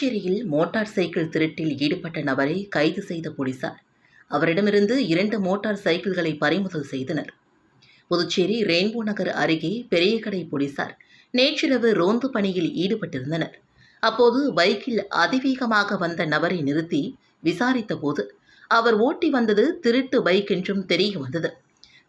புதுச்சேரியில் motor cycle திருட்டில் ஈடுபட்ட நபரை கைது செய்த போலீசார். அவரிடமிருந்து இரண்டு மோட்டார் சைக்கிள்களை பறிமுதல் செய்தனர். புதுச்சேரி ரெயின்போ நகர் அருகே பெரியகடை போலீசார் நேற்றிரவு ரோந்து பணியில் ஈடுபட்டிருந்தனர். அப்போது பைக்கில் அதிவேகமாக வந்த நபரை நிறுத்தி விசாரித்தபோது அவர் ஓட்டி வந்தது திருட்டு பைக் என்றும் தெரிய வந்தது.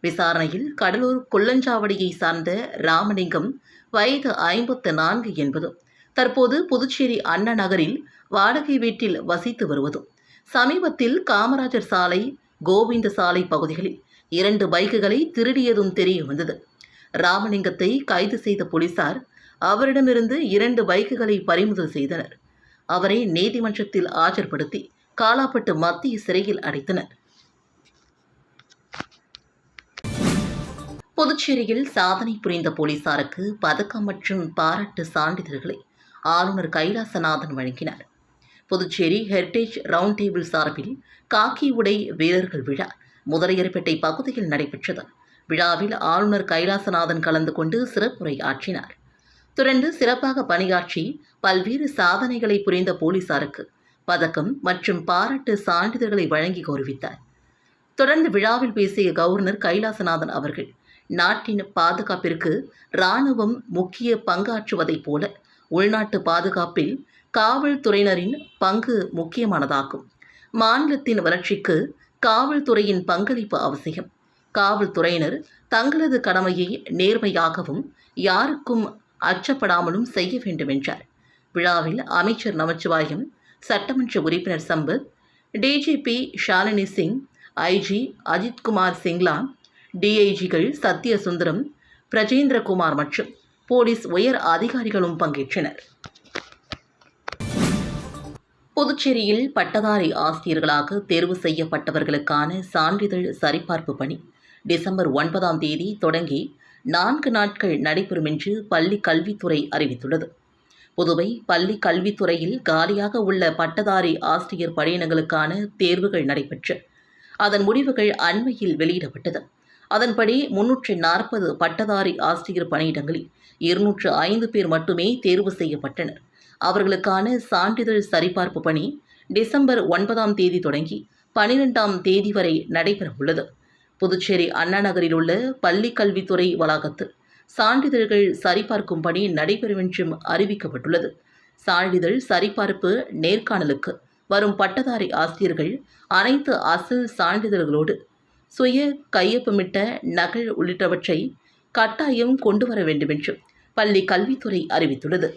விசாரணையில் கடலூர் கொள்ளஞ்சாவடியை சார்ந்த ராமலிங்கம் வயது ஐம்பத்து நான்கு என்பதும் தற்போது புதுச்சேரி அண்ணா நகரில் வாடகை வீட்டில் வசித்து வருவதும் சமீபத்தில் காமராஜர் சாலை கோவிந்த சாலை பகுதிகளில் இரண்டு பைக்குகளை திருடியதும் தெரிய வந்தது. ராமலிங்கத்தை கைது செய்த போலீசார் அவரிடமிருந்து இரண்டு பைக்குகளை பறிமுதல் செய்தனர். அவரை நீதிமன்றத்தில் ஆஜர்படுத்தி காலாப்பட்டு மத்திய சிறையில் அடைத்தனர். புதுச்சேரியில் சாதனை புரிந்த போலீசாருக்கு பதக்கம் மற்றும் பாராட்டு சான்றிதழ்களை ஆளுநர் கைலாசநாதன் வழங்கினார். புதுச்சேரி ஹெரிட்டேஜ் ரவுண்ட் டேபிள் சார்பில் காக்கி உடை வீரர்கள் விழா முதலையர்பேட்டை பகுதியில் நடைபெற்றது. விழாவில் ஆளுநர் கைலாசநாதன் கலந்து கொண்டு சிறப்புரை ஆற்றினார் தொடர்ந்து சிறப்பாக பணியாற்றி பல்வேறு சாதனைகளை புரிந்த போலீசாருக்கு பதக்கம் மற்றும் பாராட்டு சான்றிதழ்களை வழங்கி கௌரவித்தார். தொடர்ந்து விழாவில் பேசிய கவர்னர் கைலாசநாதன் அவர்கள் நாட்டின் பாதுகாப்பிற்கு இராணுவம் முக்கிய பங்காற்றுவதைப் போல உள்நாட்டு பாதுகாப்பில் காவல்துறையினரின் பங்கு முக்கியமானதாகும். மாநிலத்தின் வளர்ச்சிக்கு காவல்துறையின் பங்களிப்பு அவசியம். காவல்துறையினர் தங்களது கடமையை நேர்மையாகவும் யாருக்கும் அச்சப்படாமலும் செய்ய வேண்டும் என்றார் விழாவில் அமைச்சர் நமச்சிவாயம் சட்டமன்ற உறுப்பினர் சம்பத் டிஜிபி ஷாலினி சிங் ஐஜி அஜித்குமார் சிங்லா டிஐஜிகள் சத்யசுந்தரம் பிரஜேந்திரகுமார் மற்றும் போலீஸ் உயர் அதிகாரிகளும் பங்கேற்றனர். புதுச்சேரியில் பட்டதாரி ஆசிரியர்களாக தேர்வு செய்யப்பட்டவர்களுக்கான சான்றிதழ் சரிபார்ப்பு பணி டிசம்பர் ஒன்பதாம் தேதி தொடங்கி நான்கு நாட்கள் நடைபெறும் என்று பள்ளி கல்வித்துறை அறிவித்துள்ளது. புதுவை பள்ளி கல்வித்துறையில் காலியாக உள்ள பட்டதாரி ஆசிரியர் பணியிடங்களுக்கான தேர்வுகள் நடைபெற்று அதன் முடிவுகள் அண்மையில் வெளியிடப்பட்டது. அதன்படி முன்னூற்றி நாற்பது பட்டதாரி ஆசிரியர் பணியிடங்களில் இருநூற்று ஐந்து பேர் மட்டுமே தேர்வு செய்யப்பட்டனர். அவர்களுக்கான சான்றிதழ் சரிபார்ப்பு பணி டிசம்பர் ஒன்பதாம் தேதி தொடங்கி பனிரெண்டாம் தேதி வரை நடைபெறவுள்ளது. புதுச்சேரி அண்ணா நகரில் உள்ள பள்ளி கல்வித்துறை வளாகத்தில் சான்றிதழ்கள் சரிபார்க்கும் பணி நடைபெறும் என்றும் அறிவிக்கப்பட்டுள்ளது. சான்றிதழ் சரிபார்ப்பு நேர்காணலுக்கு வரும் பட்டதாரி ஆசிரியர்கள் அனைத்து அசல் சான்றிதழ்களோடு சுய கையொப்பமிட்ட நகல் உள்ளிட்டவற்றை கட்டாயம் கொண்டு வர வேண்டுமென்றும் பள்ளி கல்வித்துறை அறிவித்துள்ளது.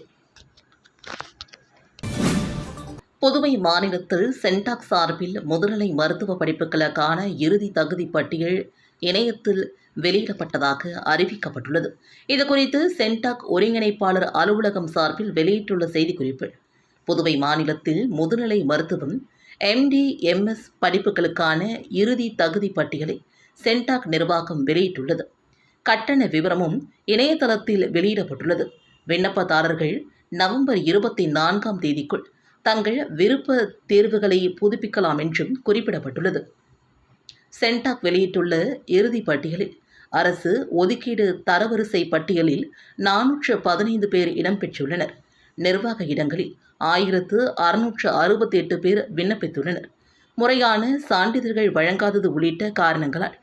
புதுவை மாநிலத்தில் சென்டாக் சார்பில் முதுநிலை மருத்துவ படிப்புகளுக்கான இறுதி தகுதி பட்டியல் இணையத்தில் வெளியிடப்பட்டதாக அறிவிக்கப்பட்டுள்ளது. இதுகுறித்து சென்டாக் ஒருங்கிணைப்பாளர் அலுவலகம் சார்பில் வெளியிட்டுள்ள செய்திக்குறிப்பு புதுவை மாநிலத்தில் முதுநிலை மருத்துவம் எம்டி எம்எஸ் படிப்புகளுக்கான இறுதி தகுதி பட்டியலை சென்டாக் நிர்வாகம் வெளியிட்டுள்ளது. கட்டண விவரமும் இணையதளத்தில் வெளியிடப்பட்டுள்ளது. விண்ணப்பதாரர்கள் நவம்பர் இருபத்தி நான்காம் தேதிக்குள் தங்கள் விருப்ப தேர்வுகளை புதுப்பிக்கலாம் என்றும் குறிப்பிடப்பட்டுள்ளது. சென்டாக் வெளியிட்டுள்ள இறுதி பட்டியலில் அரசு ஒதுக்கீடு தரவரிசை பட்டியலில் நானூற்று பதினைந்து பேர் இடம்பெற்றுள்ளனர் நிர்வாக இடங்களில் ஆயிரத்து அறுநூற்று அறுபத்தி எட்டு பேர் விண்ணப்பித்துள்ளனர். முறையான சான்றிதழ்கள் வழங்காதது உள்ளிட்ட காரணங்களால்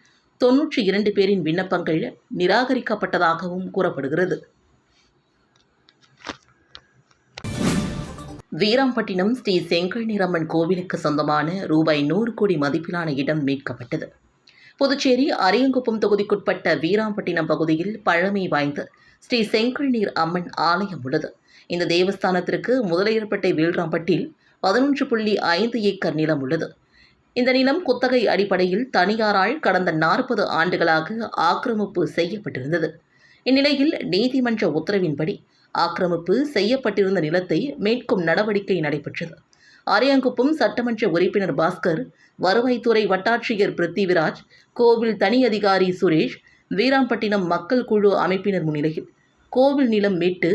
தொன்னூற்றி இரண்டு பேரின் விண்ணப்பங்கள் நிராகரிக்கப்பட்டதாகவும் கூறப்படுகிறது. வீராம்பட்டினம் ஸ்ரீ செங்கல் நிரம்மன் கோவிலுக்கு சொந்தமான ரூபாய் நூறு கோடி மதிப்பிலான இடம் மீட்கப்பட்டது. புதுச்சேரி அரியங்குப்பம் தொகுதிக்குட்பட்ட வீராம்பட்டினம் பகுதியில் பழமை வாய்ந்த ஸ்ரீ செங்கல் நீர் அம்மன் ஆலயம் உள்ளது. இந்த தேவஸ்தானத்திற்கு முதலையர்பட்டை வீழ்ராம்பட்டில் பதினொன்று புள்ளி ஐந்து ஏக்கர் நிலம் உள்ளது. இந்த நிலம் குத்தகை அடிப்படையில் தனியாரால் கடந்த நாற்பது ஆண்டுகளாக ஆக்கிரமிப்பு செய்யப்பட்டிருந்தது. இந்நிலையில் நீதிமன்ற உத்தரவின்படி ஆக்கிரமிப்பு செய்யப்பட்டிருந்த நிலத்தை மீட்கும் நடவடிக்கை நடைபெற்றது. அரியாங்குப்பம் சட்டமன்ற உறுப்பினர் பாஸ்கர் வருவாய்த்துறை வட்டாட்சியர் பிருத்திவிராஜ் கோவில் தனி அதிகாரி சுரேஷ் வீராம்பட்டினம் மக்கள் குழு அமைப்பினர் முன்னிலையில் கோவில் நிலம் மீட்டு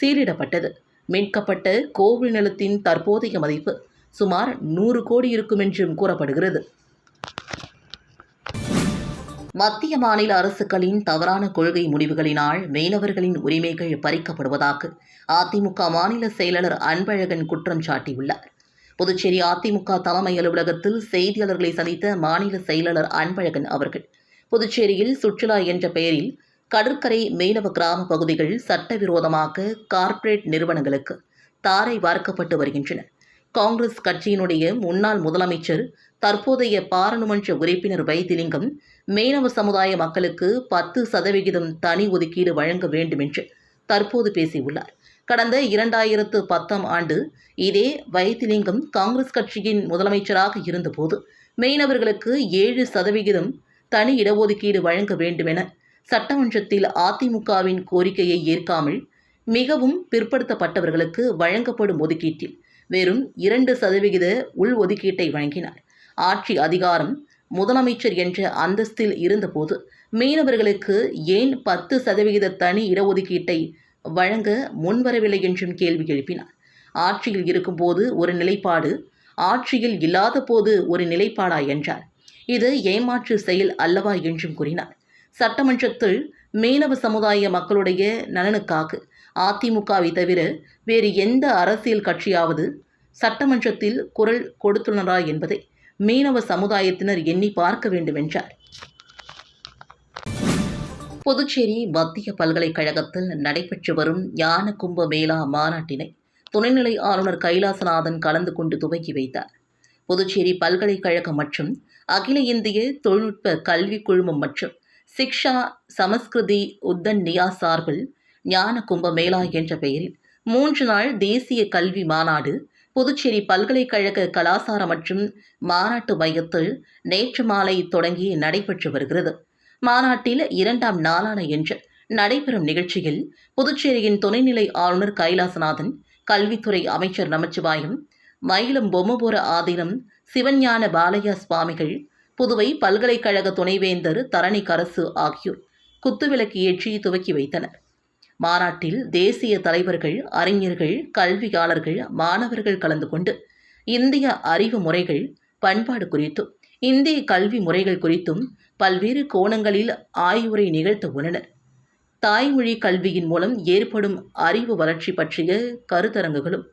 சீரிடப்பட்டது மீட்கப்பட்ட கோவில் நிலத்தின் தற்போதைய மதிப்பு சுமார் நூறு கோடி இருக்கும் என்றும் கூறப்படுகிறது. மத்திய மாநில அரசுகளின் தவறான கொள்கை முடிவுகளினால் மீனவர்களின் உரிமைகள் பறிக்கப்படுவதாக அதிமுக மாநில செயலாளர் அன்பழகன் குற்றம் சாட்டியுள்ளார். புதுச்சேரி அதிமுக தலைமை அலுவலகத்தில் செய்தியாளர்களை சந்தித்த மாநில செயலாளர் அன்பழகன் அவர்கள் புதுச்சேரியில் சுற்றுலா என்ற பெயரில் கடற்கரை மீனவ கிராம பகுதிகள் சட்டவிரோதமாக கார்ப்பரேட் நிறுவனங்களுக்கு தாரை வார்க்கப்பட்டு வருகின்றன. காங்கிரஸ் கட்சியினுடைய முன்னாள் முதலமைச்சர் தற்போதைய பாராளுமன்ற உறுப்பினர் வைத்திலிங்கம் மேனவ சமுதாய மக்களுக்கு பத்து சதவிகிதம் தனி ஒதுக்கீடு வழங்க வேண்டும் என்று தற்போது பேசியுள்ளார். கடந்த இரண்டாயிரத்து பத்தாம் ஆண்டு இதே வைத்திலிங்கம் காங்கிரஸ் கட்சியின் முதலமைச்சராக இருந்தபோது மீனவர்களுக்கு ஏழு சதவிகிதம் தனி இடஒதுக்கீடு வழங்க வேண்டுமென சட்டமன்றத்தில் அதிமுகவின் கோரிக்கையை ஏற்காமல் மிகவும் பிற்படுத்தப்பட்டவர்களுக்கு வழங்கப்படும் ஒதுக்கீட்டில் வெறும் இரண்டு சதவிகித உள் ஒதுக்கீட்டை வழங்கினார். ஆட்சி அதிகாரம் முதலமைச்சர் என்ற அந்தஸ்தில் இருந்தபோது மீனவர்களுக்கு ஏன் பத்து சதவிகித தனி இடஒதுக்கீட்டை வழங்க முன்வரவில்லை என்றும் கேள்வி எழுப்பினார். ஆட்சியில் இருக்கும்போது ஒரு நிலைப்பாடு ஆட்சியில் இல்லாத போது ஒரு நிலைப்பாடா என்றார். இது ஏமாற்று செயல் அல்லவா என்றும் கூறினார். சட்டமன்றத்தில் மீனவ சமுதாய மக்களுடைய நலனுக்காக அதிமுகவை தவிர வேறு எந்த அரசியல் கட்சியாவது சட்டமன்றத்தில் குரல் கொடுத்துள்ளனரா என்பதை மீனவ சமுதாயத்தினர் எண்ணி பார்க்க வேண்டும் என்றார் புதுச்சேரி மத்திய பல்கலைக்கழகத்தில் நடைபெற்று வரும் ஞான கும்ப மேளா மாநாட்டினை துணைநிலை ஆளுநர் கைலாசநாதன் கலந்து கொண்டு துவக்கி வைத்தார். புதுச்சேரி பல்கலைக்கழகம் மற்றும் அகில இந்திய தொழில்நுட்ப கல்விக் குழுமம் மற்றும் சிக்ஷா சமஸ்கிருதி உத்தன் நியா சார்பில் ஞான கும்பமேளா என்ற பெயரில் மூன்று நாள் தேசிய கல்வி மாநாடு புதுச்சேரி பல்கலைக்கழக கலாசார மற்றும் மாநாட்டு மையத்தில் நேற்று மாலை தொடங்கி நடைபெற்று வருகிறது. மாநாட்டில் இரண்டாம் நாளான என்று நடைபெறும் நிகழ்ச்சியில் புதுச்சேரியின் துணைநிலை ஆளுநர் கைலாசநாதன் கல்வித்துறை அமைச்சர் நமச்சிவாயம் மயிலம் பொம்மபுர ஆதீனம் சிவஞான பாலையா சுவாமிகள் புதுவை பல்கலைக்கழக துணைவேந்தர் தரணிக்கரசு ஆகியோர் குத்துவிளக்கு ஏற்றி துவக்கி வைத்தனர். மாநாட்டில் தேசிய தலைவர்கள் அறிஞர்கள் கல்வியாளர்கள் மாணவர்கள் கலந்து கொண்டு இந்திய அறிவு முறைகள் பண்பாடு குறித்தும் இந்திய கல்வி முறைகள் குறித்தும் பல்வேறு கோணங்களில் ஆய்வுரை நிகழ்த்த உள்ளனர் தாய்மொழி கல்வியின் மூலம் ஏற்படும் அறிவு வளர்ச்சி பற்றிய கருத்தரங்குகளும்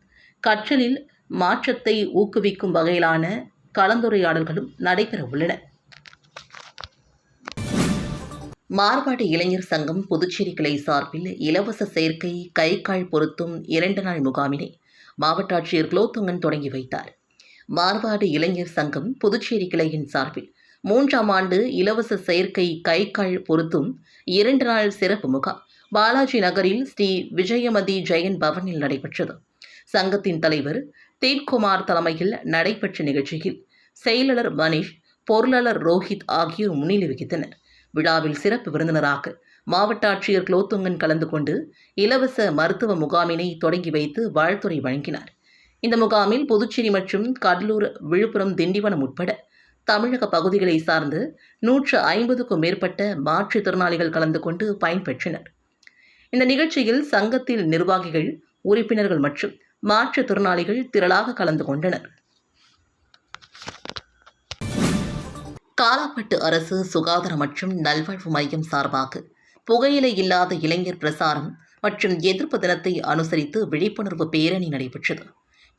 கற்றலில் மாற்றத்தை ஊக்குவிக்கும் வகையிலான கலந்துரையாடல்களும் நடைபெற உள்ளன. மார்பாடு இளைஞர் சங்கம் புதுச்சேரி கிளை சார்பில் இலவச சேர்க்கை கை கால் பொருத்தும் இரண்டு நாள் முகாமினை மாவட்ட ஆட்சியர் குலோத்துங்கன் தொடங்கி வைத்தார். மார்பாடு இளைஞர் சங்கம் புதுச்சேரி கிளையின் சார்பில் மூன்றாம் ஆண்டு இலவச செயற்கை கை கால் பொருத்தும் இரண்டு நாள் சிறப்பு முகாம் பாலாஜி நகரில் ஸ்ரீ விஜயமதி ஜெயன் பவனில் நடைபெற்றது. சங்கத்தின் தலைவர் தேவ்குமார் தலைமையில் நடைபெற்ற நிகழ்ச்சியில் செயலாளர் மணிஷ் பொருளாளர் ரோஹித் ஆகியோர் முன்னிலை வகித்தனர். விழாவில் சிறப்பு விருந்தினராக மாவட்ட ஆட்சியர் குலோத்துங்கன் கலந்து கொண்டு இலவச மருத்துவ முகாமினை தொடங்கி வைத்து வாழ்த்துறை வழங்கினார். இந்த முகாமில் புதுச்சேரி மற்றும் கடலூர் விழுப்புரம் திண்டிவனம் உட்பட தமிழக பகுதிகளை சார்ந்து நூற்று ஐம்பதுக்கும் மேற்பட்ட மாற்றுத்திறனாளிகள் கலந்து கொண்டு பயன்பெற்றனர். இந்த நிகழ்ச்சியில் சங்கத்தில் நிர்வாகிகள் உறுப்பினர்கள் மற்றும் மாற்றுத்திறனாளிகள் திரளாக கலந்து கொண்டனர். காலாப்பட்டு அரசு சுகாதார மற்றும் நல்வாழ்வு மையம் சார்பாக புகையிலை இல்லாத இளைஞர் பிரசாரம் மற்றும் எதிர்ப்பு தினத்தை அனுசரித்து விழிப்புணர்வு பேரணி நடைபெற்றது.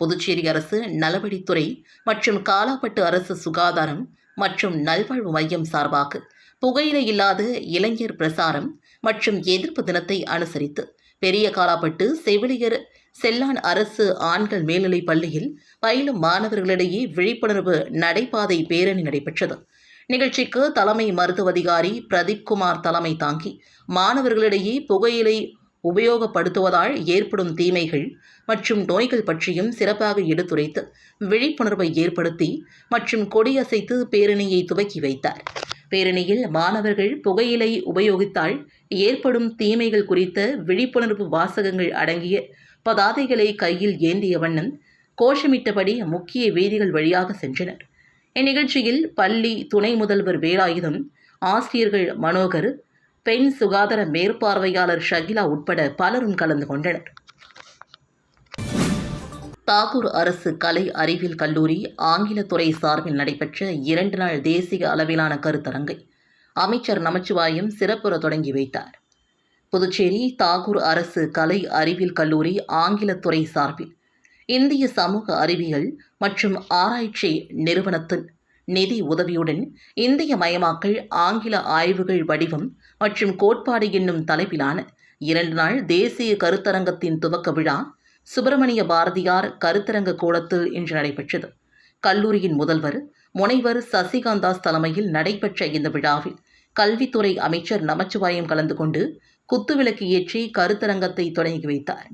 புதுச்சேரி அரசு நலவழித்துறை மற்றும் காலாப்பட்டு அரசு சுகாதாரம் மற்றும் நல்வாழ்வு மையம் சார்பாக புகையிலை இல்லாத இளைஞர் பிரசாரம் மற்றும் எதிர்ப்பு தினத்தை அனுசரித்து பெரிய காலாப்பட்டு செவிலியர் செல்லான் அரசு ஆண்கள் மேல்நிலைப் பள்ளியில் பயிலும் மாணவர்களிடையே விழிப்புணர்வு நடைபாதை பேரணி நடைபெற்றது. நிகழ்ச்சிக்கு தலைமை மருத்துவ அதிகாரி பிரதீப் குமார் தலைமை தாங்கி மாணவர்களிடையே புகையிலை உபயோகப்படுத்துவதால் ஏற்படும் தீமைகள் மற்றும் நோய்கள் பற்றியும் சிறப்பாக எடுத்துரைத்து விழிப்புணர்வை ஏற்படுத்தி மற்றும் கொடியசைத்து பேரணியை துவக்கி வைத்தார். பேரணியில் மாணவர்கள் புகையிலை உபயோகித்தால் ஏற்படும் தீமைகள் குறித்த விழிப்புணர்வு வாசகங்கள் அடங்கிய பதாதைகளை கையில் ஏந்திய வண்ணம் கோஷமிட்டபடி முக்கிய வீதிகள் வழியாக சென்றனர். இந்நிகழ்ச்சியில் பள்ளி துணை முதல்வர் வேலாயுதம் ஆசிரியர்கள் மனோகர் பெண் சுகாதார மேற்பார்வையாளர் ஷகிலா உட்பட பலரும் கலந்து கொண்டனர். தாகூர் அரசு கலை அறிவியல் கல்லூரி ஆங்கிலத்துறை சார்பில் நடைபெற்ற இரண்டு நாள் தேசிய அளவிலான கருத்தரங்கை அமைச்சர் நமச்சிவாயம் சிறப்புற தொடங்கி வைத்தார். புதுச்சேரி தாகூர் அரசு கலை அறிவியல் கல்லூரி ஆங்கிலத்துறை சார்பில் இந்திய சமூக அறிவியல் மற்றும் ஆராய்ச்சி நிறுவனத்தின் நிதி உதவியுடன் இந்திய மயமாக்கல் ஆங்கில ஆய்வுகள் வடிவம் மற்றும் கோட்பாடு என்னும் தலைப்பிலான இரண்டு நாள் தேசிய கருத்தரங்கத்தின் துவக்க விழா சுப்பிரமணிய பாரதியார் கருத்தரங்க கூடத்தில் இன்று நடைபெற்றது. கல்லூரியின் முதல்வர் முனைவர் சசிகாந்தாஸ் தலைமையில் நடைபெற்ற இந்த விழாவில் கல்வித்துறை அமைச்சர் நமச்சிவாயம் கலந்து கொண்டு குத்துவிளக்கு ஏற்றி கருத்தரங்கத்தை தொடங்கி வைத்தார்.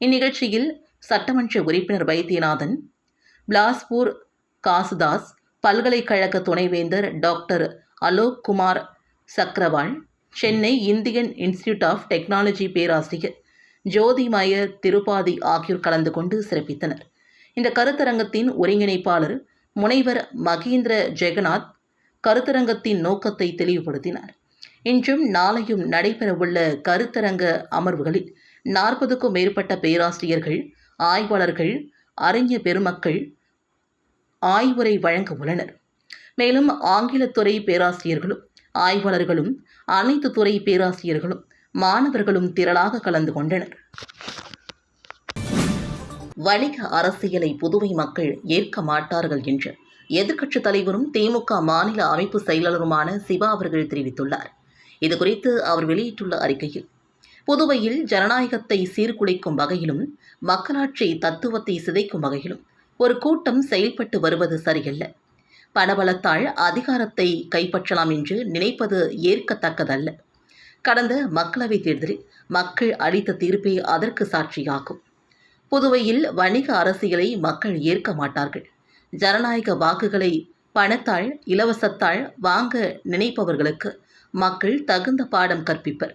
இந்நிகழ்ச்சியில் சட்டமன்ற உறுப்பினர் வைத்தியநாதன் பிலாஸ்பூர் காசுதாஸ் பல்கலைக்கழக துணைவேந்தர் doctor Alok Kumar Chakrawal Chennai Indian Institute of Technology பேராசிரியர் ஜோதிமய திருப்பாதி ஆகியோர் கலந்து கொண்டு சிறப்பித்தனர். இந்த கருத்தரங்கத்தின் ஒருங்கிணைப்பாளர் முனைவர் மகேந்திர ஜெகநாத் கருத்தரங்கத்தின் நோக்கத்தை தெளிவுபடுத்தினார். இன்றும் நாளையும் நடைபெறவுள்ள கருத்தரங்க அமர்வுகளில் நாற்பதுக்கும் மேற்பட்ட பேராசிரியர்கள் ஆய்வாளர்கள் அறிஞ பெருமக்கள் ஆய்வுரை வழங்க உள்ளனர். மேலும் ஆங்கிலத்துறை பேராசிரியர்களும் ஆய்வாளர்களும் அனைத்து துறை பேராசிரியர்களும் மாணவர்களும் திரளாக கலந்து கொண்டனர். வணிக அரசியலை புதுவை மக்கள் ஏற்க மாட்டார்கள் என்று எதிர்க்கட்சித் தலைவரும் திமுக மாநில அமைப்பு செயலாளருமான சிவா அவர்கள் தெரிவித்துள்ளார். இதுகுறித்து அவர் வெளியிட்டுள்ள அறிக்கையில் புதுவையில் ஜனநாயகத்தை சீர்குலைக்கும் வகையிலும் மக்களாட்சி தத்துவத்தை சிதைக்கும் வகையிலும் ஒரு கூட்டம் செயல்பட்டு வருவது சரியல்ல. பணபலத்தால் அதிகாரத்தை கைப்பற்றலாம் என்று நினைப்பது ஏற்கத்தக்கதல்ல. கடந்த மக்களவைத் தேர்தலில் மக்கள் அளித்த தீர்ப்பே அதற்கு சாட்சியாகும். புதுவையில் வணிக அரசியலை மக்கள் ஏற்க மாட்டார்கள். ஜனநாயக வாக்குகளை பணத்தால் இலவசத்தால் வாங்க நினைப்பவர்களுக்கு மக்கள் தகுந்த பாடம் கற்பிப்பர்.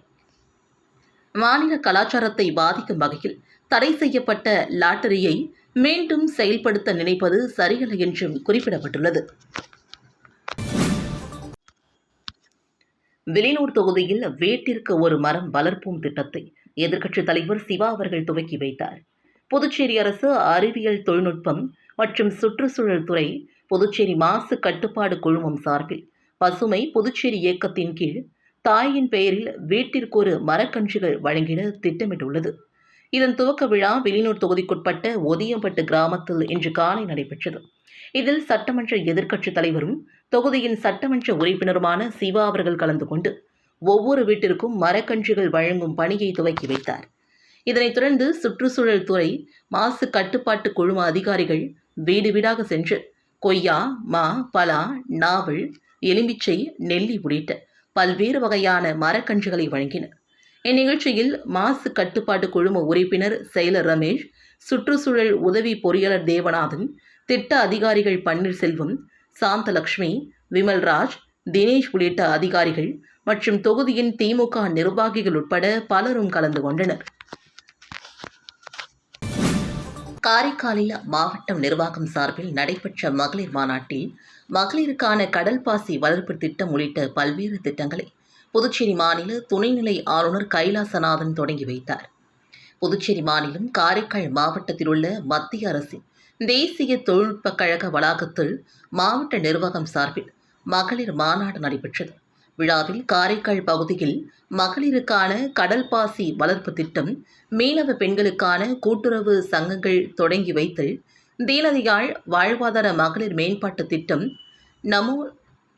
மாநில கலாச்சாரத்தை பாதிக்கும் வகையில் தடை செய்யப்பட்ட லாட்டரியை மீண்டும் செயல்படுத்த நினைப்பது சரியல்ல என்றும் குறிப்பிடப்பட்டுள்ளது. வெளியூர் தொகுதியில் வீட்டிற்கு ஒரு மரம் வளர்ப்போம் திட்டத்தை எதிர்க்கட்சித் தலைவர் சிவா அவர்கள் துவக்கி வைத்தார். புதுச்சேரி அரசு அறிவியல் தொழில்நுட்பம் மற்றும் சுற்றுச்சூழல் துறை புதுச்சேரி மாசு கட்டுப்பாடு குழுமம் சார்பில் பசுமை புதுச்சேரி இயக்கத்தின் கீழ் தாயின் பெயரில் வீட்டிற்கு ஒரு மரக்கன்றுகள் வழங்கிட திட்டமிட்டுள்ளது. இதன் துவக்க விழா வெளியூர் தொகுதிக்குட்பட்ட ஒதியம்பட்டு கிராமத்தில் இன்று காலை நடைபெற்றது. இதில் சட்டமன்ற எதிர்க்கட்சித் தலைவரும் தொகுதியின் சட்டமன்ற உறுப்பினருமான சிவா அவர்கள் கலந்து கொண்டு ஒவ்வொரு வீட்டிற்கும் மரக்கன்றுகள் வழங்கும் பணியை துவக்கி வைத்தார். இதனைத் தொடர்ந்து சுற்றுச்சூழல் துறை மாசு கட்டுப்பாட்டு குழும அதிகாரிகள் வீடு வீடாக சென்று கொய்யா மா பலா நாவல் எலுமிச்சை நெல்லி உள்ளிட்ட பல்வேறு வகையான மரக்கன்றுகளை வழங்கின. இந்நிகழ்ச்சியில் மாசு கட்டுப்பாட்டு குழும உறுப்பினர் செயலர் ரமேஷ் சுற்றுச்சூழல் உதவி பொறியாளர் தேவநாதன் திட்ட அதிகாரிகள் பன்னீர்செல்வம் சாந்தலக்ஷ்மி விமல்ராஜ் தினேஷ் உள்ளிட்ட அதிகாரிகள் மற்றும் தொகுதியின் திமுக நிர்வாகிகள் உட்பட பலரும் கலந்து கொண்டனர். காரைக்காலில் மாவட்டம் நிர்வாகம் சார்பில் நடைபெற்ற மகளிர் மாநாட்டில் மகளிருக்கான கடல் பாசி வளர்ப்பு திட்டம் உள்ளிட்ட பல்வேறு திட்டங்களை புதுச்சேரி மாநில துணைநிலை ஆளுநர் கைலாசநாதன் தொடங்கி வைத்தார். புதுச்சேரி மாநிலம் காரைக்கால் மாவட்டத்தில் உள்ள மத்திய அரசின் தேசிய தொழில்நுட்பக் கழக வளாகத்தில் மாவட்ட நிர்வாகம் சார்பில் மகளிர் மாநாடு நடைபெற்றது. விழாவில் காரைக்கால் பகுதியில் மகளிருக்கான கடல் பாசி வளர்ப்பு திட்டம் மீனவ பெண்களுக்கான கூட்டுறவு சங்கங்கள் தொடங்கி வைத்தல் தீனதியாள் வாழ்வாதார மகளிர் மேம்பாட்டு திட்டம் நமோ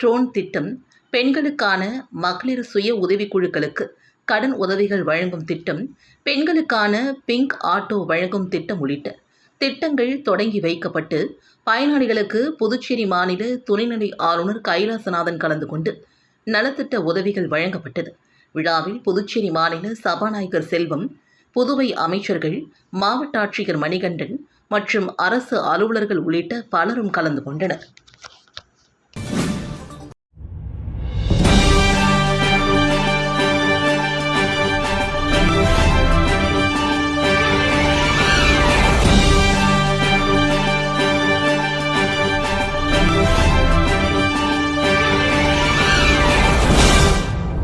ட்ரோன் திட்டம் பெண்களுக்கான மகளிர் சுய உதவிக்குழுக்களுக்கு கடன் உதவிகள் வழங்கும் திட்டம் பெண்களுக்கான பிங்க் ஆட்டோ வழங்கும் திட்டம் உள்ளிட்ட திட்டங்கள் தொடங்கி வைக்கப்பட்டு பயனாளிகளுக்கு புதுச்சேரி மாநில துணைநிலை ஆளுநர் கைலாசநாதன் கலந்து கொண்டு நலத்திட்ட உதவிகள் வழங்கப்பட்டது. விழாவில் புதுச்சேரி மாநில சபாநாயகர் செல்வம் புதுவை அமைச்சர்கள் மாவட்ட ஆட்சியர் மணிகண்டன் மற்றும் அரசு அலுவலர்கள் உள்ளிட்ட பலரும் கலந்து கொண்டனர்.